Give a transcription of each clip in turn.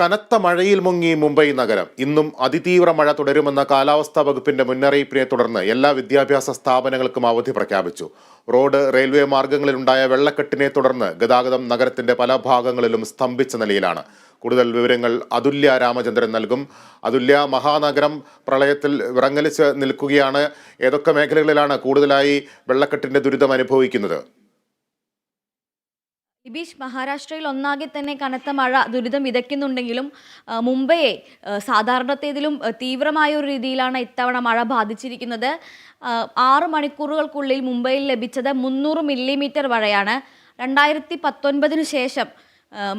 കനത്ത മഴയിൽ മുങ്ങി മുംബൈ നഗരം. ഇന്നും അതിതീവ്ര മഴ തുടരുമെന്ന കാലാവസ്ഥാ വകുപ്പിന്റെ മുന്നറിയിപ്പിനെ തുടർന്ന് എല്ലാ വിദ്യാഭ്യാസ സ്ഥാപനങ്ങൾക്കും അവധി പ്രഖ്യാപിച്ചു. റോഡ് റെയിൽവേ മാർഗങ്ങളിലുണ്ടായ വെള്ളക്കെട്ടിനെ തുടർന്ന് ഗതാഗതം നഗരത്തിന്റെ പല ഭാഗങ്ങളിലും സ്തംഭിച്ച നിലയിലാണ്. കൂടുതൽ വിവരങ്ങൾ അതുല്യ രാമചന്ദ്രൻ നൽകും. അതുല്യ മഹാനഗരം പ്രളയത്തിൽ വിറങ്ങലിച്ച് നിൽക്കുകയാണ്. ഏതൊക്കെ മേഖലകളിലാണ് കൂടുതലായി വെള്ളക്കെട്ടിന്റെ ദുരിതം അനുഭവിക്കുന്നത് ഇബീഷ് മഹാരാഷ്ട്രയിൽ ഒന്നാകെ തന്നെ കനത്ത മഴ ദുരിതം വിതയ്ക്കുന്നുണ്ടെങ്കിലും മുംബൈയെ സാധാരണത്തേതിലും തീവ്രമായ ഒരു രീതിയിലാണ് ഇത്തവണ മഴ ബാധിച്ചിരിക്കുന്നത്. ആറ് മണിക്കൂറുകൾക്കുള്ളിൽ മുംബൈയിൽ ലഭിച്ചത് മുന്നൂറ് മില്ലിമീറ്റർ മഴയാണ് രണ്ടായിരത്തി പത്തൊൻപതിനു ശേഷം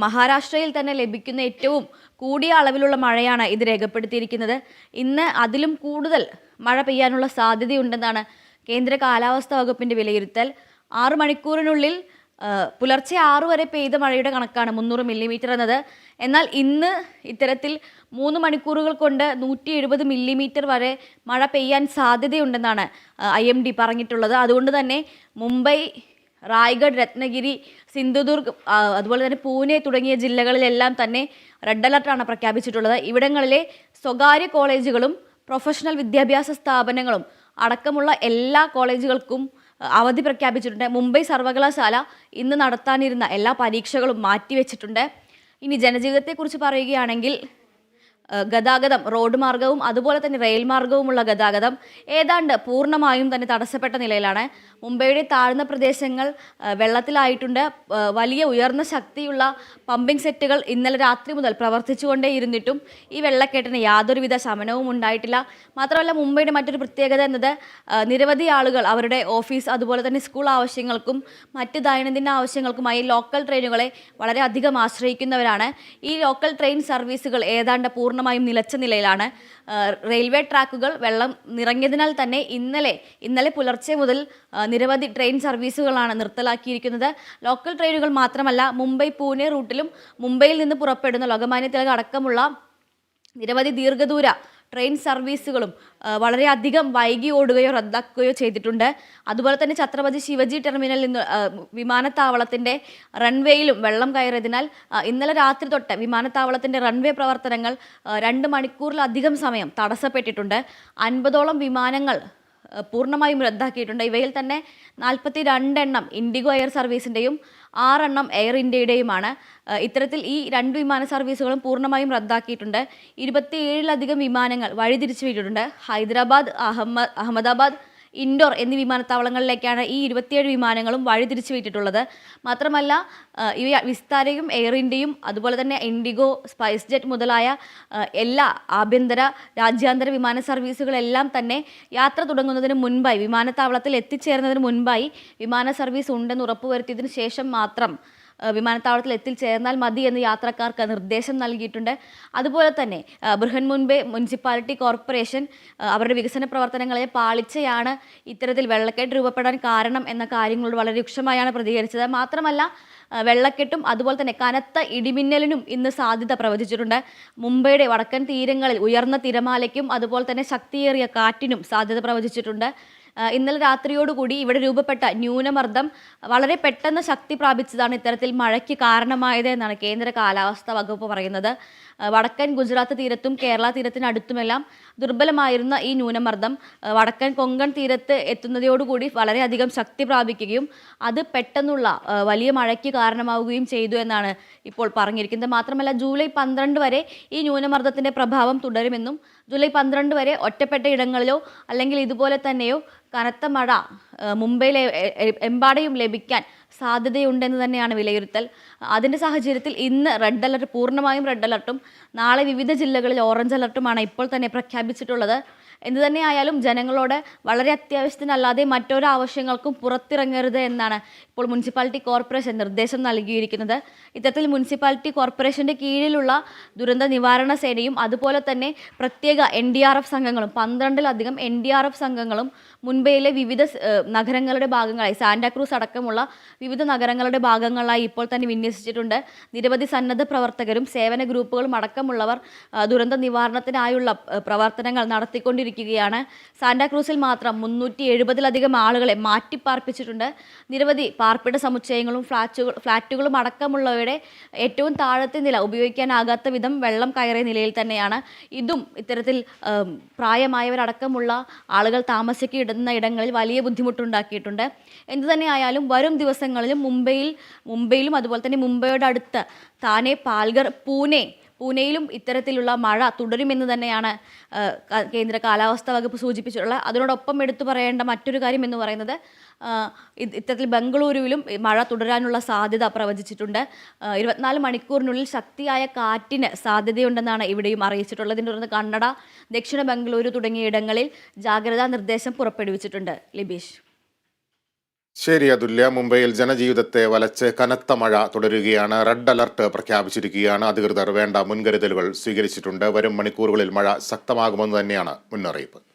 മഹാരാഷ്ട്രയിൽ തന്നെ ലഭിക്കുന്ന ഏറ്റവും കൂടിയ അളവിലുള്ള മഴയാണ് ഇത് രേഖപ്പെടുത്തിയിരിക്കുന്നത്. ഇന്ന് അതിലും കൂടുതൽ മഴ പെയ്യാനുള്ള സാധ്യതയുണ്ടെന്നാണ് കേന്ദ്ര കാലാവസ്ഥാ വകുപ്പിന്റെ വിലയിരുത്തൽ. ആറ് മണിക്കൂറിനുള്ളിൽ പുലർച്ചെ ആറു വരെ പെയ്ത മഴയുടെ കണക്കാണ് മുന്നൂറ് മില്ലിമീറ്റർ എന്നത്. എന്നാൽ ഇന്ന് ഇത്തരത്തിൽ മൂന്ന് മണിക്കൂറുകൾ കൊണ്ട് നൂറ്റി എഴുപത് മില്ലിമീറ്റർ വരെ മഴ പെയ്യാൻ സാധ്യതയുണ്ടെന്നാണ് ഐ എം ഡി പറഞ്ഞിട്ടുള്ളത്. അതുകൊണ്ട് തന്നെ മുംബൈ റായ്ഗഡ് രത്നഗിരി സിന്ധുദുർഗ് അതുപോലെ തന്നെ പൂനെ തുടങ്ങിയ ജില്ലകളിലെല്ലാം തന്നെ റെഡ് അലർട്ടാണ് പ്രഖ്യാപിച്ചിട്ടുള്ളത്. ഇവിടങ്ങളിലെ സ്വകാര്യ കോളേജുകളും പ്രൊഫഷണൽ വിദ്യാഭ്യാസ സ്ഥാപനങ്ങളും അടക്കമുള്ള എല്ലാ കോളേജുകൾക്കും അവധി പ്രഖ്യാപിച്ചിട്ടുണ്ട്. മുംബൈ സർവകലാശാല ഇന്ന് നടത്താനിരുന്ന എല്ലാ പരീക്ഷകളും മാറ്റിവെച്ചിട്ടുണ്ട്. ഇനി ജനജീവിതത്തെക്കുറിച്ച് പറയുകയാണെങ്കിൽ ഗതാഗതം റോഡ് മാർഗവും അതുപോലെ തന്നെ റെയിൽ മാർഗവുമുള്ള ഗതാഗതം ഏതാണ്ട് പൂർണമായും തന്നെ തടസ്സപ്പെട്ട നിലയിലാണ്. മുംബൈയുടെ താഴ്ന്ന പ്രദേശങ്ങൾ വെള്ളത്തിലായിട്ടുണ്ട്. വലിയ ഉയർന്ന ശക്തിയുള്ള പമ്പിംഗ് സെറ്റുകൾ ഇന്നലെ രാത്രി മുതൽ പ്രവർത്തിച്ചുകൊണ്ടേയിരുന്നിട്ടും ഈ വെള്ളക്കെട്ടിന് യാതൊരുവിധ ശമനവും ഉണ്ടായിട്ടില്ല. മാത്രമല്ല മുംബൈയുടെ മറ്റൊരു പ്രത്യേകത എന്നത് നിരവധി ആളുകൾ അവരുടെ ഓഫീസ് അതുപോലെ തന്നെ സ്കൂൾ ആവശ്യങ്ങൾക്കും മറ്റ് ദൈനംദിന ആവശ്യങ്ങൾക്കുമായി ലോക്കൽ ട്രെയിനുകളെ വളരെയധികം ആശ്രയിക്കുന്നവരാണ്. ഈ ലോക്കൽ ട്രെയിൻ സർവീസുകൾ ഏതാണ്ട് പൂർണമായും നിലച്ച നിലയിലാണ്. റെയിൽവേ ട്രാക്കുകൾ വെള്ളം നിറഞ്ഞതിനാൽ തന്നെ ഇന്നലെ ഇന്നലെ പുലർച്ചെ മുതൽ നിരവധി ട്രെയിൻ സർവീസുകളാണ് നിർത്തലാക്കിയിരിക്കുന്നത്. ലോക്കൽ ട്രെയിനുകൾ മാത്രമല്ല മുംബൈ പൂനെ റൂട്ടിലും മുംബൈയിൽ നിന്ന് പുറപ്പെടുന്ന ലോകമാന്യ തിലക് അടക്കമുള്ള നിരവധി ദീർഘദൂര ട്രെയിൻ സർവീസുകളും വളരെയധികം വൈകി ഓടുകയോ റദ്ദാക്കുകയോ ചെയ്തിട്ടുണ്ട്. അതുപോലെ തന്നെ ഛത്രപതി ശിവജി ടെർമിനലിൽ നിന്ന് വിമാനത്താവളത്തിന്റെ റൺവേയിലും വെള്ളം കയറിയതിനാൽ ഇന്നലെ രാത്രി തൊട്ട് വിമാനത്താവളത്തിന്റെ റൺവേ പ്രവർത്തനങ്ങൾ രണ്ട് മണിക്കൂറിലധികം സമയം തടസ്സപ്പെട്ടിട്ടുണ്ട്. അൻപതോളം വിമാനങ്ങൾ പൂർണമായും റദ്ദാക്കിയിട്ടുണ്ട്. ഇവയിൽ തന്നെ നാൽപ്പത്തി രണ്ടെണ്ണം ഇൻഡിഗോ എയർ സർവീസിന്റെയും ആറെണ്ണം എയർ ഇന്ത്യയുടെയുമാണ് ഇത്തരത്തിൽ ഈ രണ്ട് വിമാന സർവീസുകളും പൂർണമായും റദ്ദാക്കിയിട്ടുണ്ട്. ഇരുപത്തിയേഴിലധികം വിമാനങ്ങൾ വഴിതിരിച്ചു വിട്ടിട്ടുണ്ട് ഹൈദരാബാദ് അഹമ്മദ് അഹമ്മദാബാദ് ഇൻഡോർ എന്നീ വിമാനത്താവളങ്ങളിലേക്കാണ് ഈ ഇരുപത്തിയേഴ് വിമാനങ്ങളും വഴിതിരിച്ചു വിട്ടിട്ടുള്ളത്. മാത്രമല്ല ഇവ വിസ്താരയും എയർ ഇന്ത്യയും അതുപോലെ തന്നെ ഇൻഡിഗോ സ്പൈസ് ജെറ്റ് മുതലായ എല്ലാ ആഭ്യന്തര രാജ്യാന്തര വിമാന സർവീസുകളെല്ലാം തന്നെ യാത്ര തുടങ്ങുന്നതിന് മുൻപായി വിമാനത്താവളത്തിൽ എത്തിച്ചേരുന്നതിന് മുൻപായി വിമാന സർവീസ് ഉണ്ടെന്ന് ഉറപ്പുവരുത്തിയതിനു ശേഷം മാത്രം വിമാനത്താവളത്തിൽ എത്തിച്ചേർന്നാൽ മതി എന്ന് യാത്രക്കാർക്ക് നിർദ്ദേശം നൽകിയിട്ടുണ്ട്. അതുപോലെ തന്നെ ബൃഹൻ മുൻപേ മുനിസിപ്പാലിറ്റി കോർപ്പറേഷൻ അവരുടെ വികസന പ്രവർത്തനങ്ങളെ പാളിച്ചയാണ് ഇത്തരത്തിൽ വെള്ളക്കെട്ട് രൂപപ്പെടാൻ കാരണം എന്ന കാര്യങ്ങളോട് വളരെ രൂക്ഷമായാണ് പ്രതികരിച്ചത്. മാത്രമല്ല വെള്ളക്കെട്ടും അതുപോലെ തന്നെ കനത്ത ഇടിമിന്നലിനും ഇന്ന് സാധ്യത പ്രവചിച്ചിട്ടുണ്ട്. മുംബൈയുടെ വടക്കൻ തീരങ്ങളിൽ ഉയർന്ന തിരമാലയ്ക്കും അതുപോലെ തന്നെ ശക്തിയേറിയ കാറ്റിനും സാധ്യത പ്രവചിച്ചിട്ടുണ്ട്. ഇന്നലെ രാത്രിയോടുകൂടി ഇവിടെ രൂപപ്പെട്ട ന്യൂനമർദ്ദം വളരെ പെട്ടെന്ന് ശക്തി പ്രാപിച്ചതാണ് ഇത്തരത്തിൽ മഴയ്ക്ക് കാരണമായത് എന്നാണ് കേന്ദ്ര കാലാവസ്ഥാ വകുപ്പ് പറയുന്നത്. വടക്കൻ ഗുജറാത്ത് തീരത്തും കേരള തീരത്തിനടുത്തുമെല്ലാം ദുർബലമായിരുന്ന ഈ ന്യൂനമർദ്ദം വടക്കൻ കൊങ്കൺ തീരത്ത് എത്തുന്നതോടുകൂടി വളരെയധികം ശക്തി പ്രാപിക്കുകയും അത് പെട്ടെന്നുള്ള വലിയ മഴയ്ക്ക് കാരണമാവുകയും ചെയ്തു എന്നാണ് ഇപ്പോൾ പറഞ്ഞിരിക്കുന്നത്. മാത്രമല്ല ജൂലൈ പന്ത്രണ്ട് വരെ ഈ ന്യൂനമർദ്ദത്തിന്റെ പ്രഭാവം തുടരുമെന്നും ജൂലൈ പന്ത്രണ്ട് വരെ ഒറ്റപ്പെട്ട ഇടങ്ങളിലോ അല്ലെങ്കിൽ ഇതുപോലെ തന്നെയോ കനത്ത മഴ മുംബൈയിലെ എമ്പാടെയും ലഭിക്കാൻ സാധ്യതയുണ്ടെന്ന് തന്നെയാണ് വിലയിരുത്തൽ. അതിന്റെ സാഹചര്യത്തിൽ ഇന്ന് റെഡ് അലർട്ട് പൂർണമായും റെഡ് അലർട്ടും നാളെ വിവിധ ജില്ലകളിൽ ഓറഞ്ച് അലർട്ടുമാണ് ഇപ്പോൾ തന്നെ പ്രഖ്യാപിച്ചിട്ടുള്ളത്. എന്തു തന്നെയായാലും ജനങ്ങളോട് വളരെ അത്യാവശ്യത്തിനല്ലാതെ മറ്റൊരു ആവശ്യങ്ങൾക്കും പുറത്തിറങ്ങരുത് എന്നാണ് ഇപ്പോൾ മുനിസിപ്പാലിറ്റി കോർപ്പറേഷൻ നിർദ്ദേശം നൽകിയിരിക്കുന്നത്. ഇത്തരത്തിൽ മുനിസിപ്പാലിറ്റി കോർപ്പറേഷന്റെ കീഴിലുള്ള ദുരന്ത നിവാരണ സേനയും അതുപോലെ തന്നെ പ്രത്യേക എൻ ഡി ആർ എഫ് സംഘങ്ങളും പന്ത്രണ്ടിലധികം എൻ ഡി ആർ എഫ് സംഘങ്ങളും മുംബൈയിലെ വിവിധ നഗരങ്ങളുടെ ഭാഗങ്ങളായി സാന്റാക്രൂസ് അടക്കമുള്ള വിവിധ നഗരങ്ങളുടെ ഭാഗങ്ങളായി ഇപ്പോൾ തന്നെ വിന്യസിച്ചിട്ടുണ്ട്. നിരവധി സന്നദ്ധ പ്രവർത്തകരും സേവന ഗ്രൂപ്പുകളും അടക്കമുള്ളവർ ദുരന്ത നിവാരണത്തിനായുള്ള പ്രവർത്തനങ്ങൾ നടത്തിക്കൊണ്ടിരിക്കുകയാണ്. സാന്റാക്രൂസിൽ മാത്രം മുന്നൂറ്റി എഴുപതിലധികം ആളുകളെ മാറ്റിപ്പാർപ്പിച്ചിട്ടുണ്ട്. നിരവധി പാർപ്പിട സമുച്ചയങ്ങളും ഫ്ളാറ്റുകൾ ഫ്ളാറ്റുകളും അടക്കമുള്ളവയുടെ ഏറ്റവും താഴത്തെ നില ഉപയോഗിക്കാനാകാത്ത വിധം വെള്ളം കയറിയ നിലയിൽ തന്നെയാണ്. ഇതും ഇത്തരത്തിൽ പ്രായമായവരടക്കമുള്ള ആളുകൾ താമസിക്കിടുന്ന ഇടങ്ങളിൽ വലിയ ബുദ്ധിമുട്ടുണ്ടാക്കിയിട്ടുണ്ട്. എന്തു തന്നെയായാലും വരും ദിവസങ്ങളിലും മുംബൈയിൽ മുംബൈയിലും അതുപോലെ തന്നെ മുംബൈയുടെ അടുത്ത് താനെ പാൽഗർ പൂനെ പൂനെയിലും ഇത്തരത്തിലുള്ള മഴ തുടരുമെന്ന് തന്നെയാണ് കേന്ദ്ര കാലാവസ്ഥാ വകുപ്പ് സൂചിപ്പിച്ചിട്ടുള്ളത് അതിനോടൊപ്പം എടുത്തു പറയേണ്ട മറ്റൊരു കാര്യം എന്ന് പറയുന്നത് ഇത്തരത്തിൽ ബംഗളൂരുവിലും മഴ തുടരാനുള്ള സാധ്യത പ്രവചിച്ചിട്ടുണ്ട്. ഇരുപത്തിനാല് മണിക്കൂറിനുള്ളിൽ ശക്തിയായ കാറ്റിന് സാധ്യതയുണ്ടെന്നാണ് ഇവിടെയും അറിയിച്ചിട്ടുള്ളത്. ഇതിനെ തുടർന്ന് കന്നഡ ദക്ഷിണ ബംഗളൂരു തുടങ്ങിയ ഇടങ്ങളിൽ ജാഗ്രതാ നിർദ്ദേശം പുറപ്പെടുവിച്ചിട്ടുണ്ട്. ലിബീഷ്. ശരി അതുല്യ. മുംബൈയിൽ ജനജീവിതത്തെ വലച്ച് കനത്ത മഴ തുടരുകയാണ്. റെഡ് അലർട്ട് പ്രഖ്യാപിച്ചിരിക്കുകയാണ്. അധികൃതർ വേണ്ട മുൻകരുതലുകൾ സ്വീകരിച്ചിട്ടുണ്ട്. വരും മണിക്കൂറുകളിൽ മഴ ശക്തമാകുമെന്ന് തന്നെയാണ് മുന്നറിയിപ്പ്.